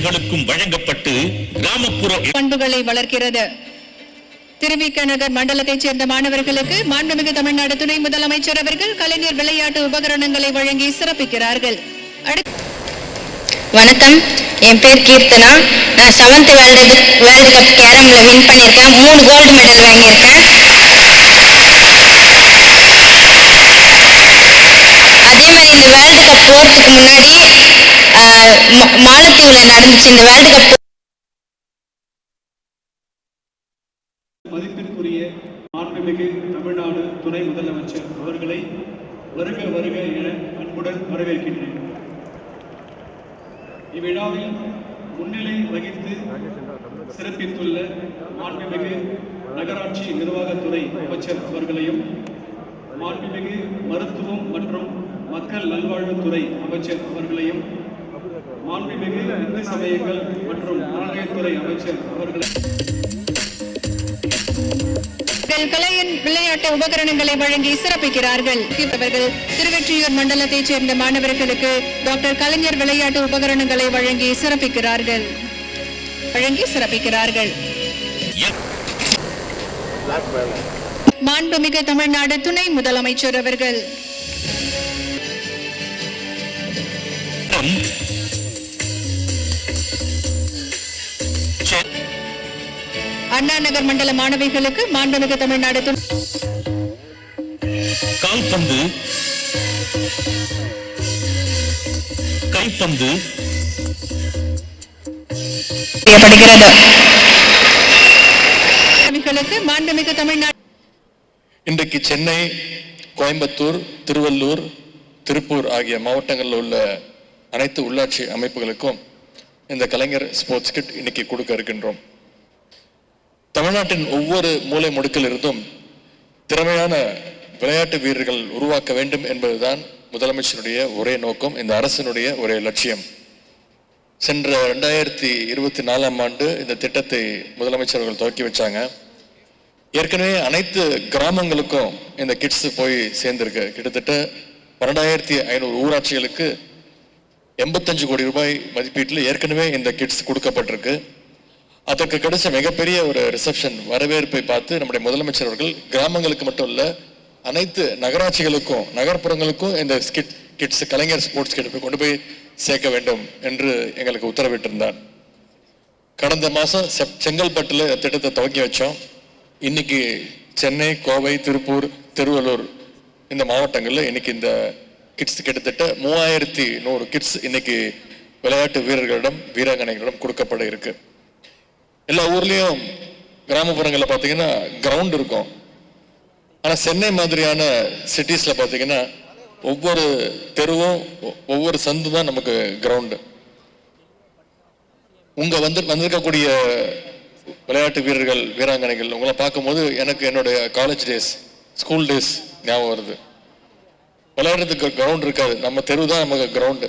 நகராட்சிகளுக்கும் வழங்கப்பட்டு கிராமப்புற பண்புகளை வளர்க்கிறது. திருவிக நகர் மண்டலத்தைச் சேர்ந்த மாணவர்களுக்கு மாண்புமிகு தமிழ்நாடு துணை முதலமைச்சர் அவர்கள் கலைஞர் விளையாட்டு உபகரணங்களை வழங்கி சிறப்பிக்கிறார்கள். அடுத்து வணக்கம். என் பேர் கீர்த்தனா. நான் செவன்த் வேர்ல்டு வேர்ல்டு கப் கேரம்ல வின் பண்ணியிருக்கேன். மூணு கோல்டு மெடல் வாங்கியிருக்கேன். அதே மாதிரி இந்த வேர்ல்டு கப் போகிறதுக்கு முன்னாடி மாலத்தீவுல நடந்துச்சு இந்த வேர்ல்டு கப் மதிப்பிற்குரிய மாண்புமிகு தமிழ்நாடு துணை முதலமைச்சர் அவர்களை வருக வருக என அன்புடன் வரவேற்கின்றேன். இவ்விழாவில் முன்னிலை வகித்து சிறப்பித்துள்ள மாண்புமிகு நகராட்சி நிர்வாகத்துறை அமைச்சர் அவர்களையும் மாண்புமிகு மருத்துவம் மற்றும் மக்கள் நல்வாழ்வுத்துறை அமைச்சர் அவர்களையும் மாண்புமிகு இந்து சமயங்கள் மற்றும் அறநிலையத்துறை அமைச்சர் அவர்களை. கலையின் விளையாட்டு உபகரணங்களை வழங்கி சிறப்பிக்கிறார்கள். அவர்கள் திருவெற்றியூர் மண்டலத்தைச் சேர்ந்த மாணவர்களுக்கு டாக்டர் கலைஞர் விளையாட்டு உபகரணங்களை வழங்கி சிறப்பிக்கிறார்கள். வழங்கி சிறப்பிக்கிறார்கள். மாண்புமிகு தமிழ்நாடு துணை முதலமைச்சர் அவர்கள். அண்ணா நகர் மண்டல மாணவிகளுக்கு மாண்புமிகு தமிழ்நாடு கால்பந்து கைப்பந்து. செய்யப்படுகிறது. மாணவிகளுக்கு மாண்புமிகு தமிழ்நாடு இன்றைக்கு சென்னை கோயம்புத்தூர் திருவள்ளூர் திருப்பூர் ஆகிய மாவட்டங்களில் உள்ள அனைத்து உள்ளாட்சி அமைப்புகளுக்கும் இந்த கலைஞர் ஸ்போர்ட்ஸ் கிட் இன்னைக்கு கொடுக்க இருக்கின்றோம். தமிழ்நாட்டின் ஒவ்வொரு மூலை முடுக்கிலிருந்தும் திறமையான விளையாட்டு வீரர்கள் உருவாக்க வேண்டும் என்பதுதான் முதலமைச்சருடைய ஒரே நோக்கம் இந்த அரசினுடைய ஒரே லட்சியம். சென்ற ரெண்டாயிரத்தி இருபத்தி நாலாம் ஆண்டு இந்த திட்டத்தை முதலமைச்சர் அவர்கள் துவக்கி வச்சாங்க. ஏற்கனவே அனைத்து கிராமங்களுக்கும் இந்த கிட்ஸ் போய் சேர்ந்திருக்கு. கிட்டத்தட்ட பன்னெண்டாயிரத்தி ஐநூறு ஊராட்சிகளுக்கு எண்பத்தஞ்சு கோடி ரூபாய் மதிப்பீட்டில் ஏற்கனவே இந்த கிட்ஸ் கொடுக்கப்பட்டிருக்கு. அதற்கு கிடைச்ச மிகப்பெரிய ஒரு ரிசப்ஷன் வரவேற்பை பார்த்து நம்முடைய முதலமைச்சர் அவர்கள் கிராமங்களுக்கு மட்டும் இல்லை அனைத்து நகராட்சிகளுக்கும் நகர்ப்புறங்களுக்கும் இந்த skit kits Kalaignar sports kit கொண்டு போய் சேர்க்க வேண்டும் என்று எங்களுக்கு உத்தரவிட்டிருந்தார். கடந்த மாதம் செப் செங்கல்பட்டில் திட்டத்தை துவக்கி வச்சோம். இன்னைக்கு சென்னை கோவை திருப்பூர் திருவள்ளூர் இந்த மாவட்டங்களில் இன்னைக்கு இந்த கிட்ஸ் கிட்டத்தட்ட மூவாயிரத்தி நூறு கிட்ஸ் இன்னைக்கு விளையாட்டு வீரர்களிடம் வீராங்கனைகளிடம் கொடுக்கப்பட இருக்குது எல்லா ஊர்லேயும் கிராமப்புறங்களில் பார்த்தீங்கன்னா கிரவுண்ட் இருக்கும். ஆனால் சென்னை மாதிரியான சிட்டிஸில் பார்த்தீங்கன்னா ஒவ்வொரு தெருவும் ஒ- ஒவ்வொரு சந்து தான் நமக்கு கிரவுண்டு உங்கள் வந்து வந்திருக்கக்கூடிய விளையாட்டு வீரர்கள் வீராங்கனைகள் உங்களை பார்க்கும்போது எனக்கு என்னுடைய காலேஜ் டேஸ் ஸ்கூல் டேஸ் ஞாபகம் வருது. விளையாடுறதுக்கு கிரவுண்ட் இருக்காது. நம்ம தெரு தான் நமக்கு கிரவுண்டு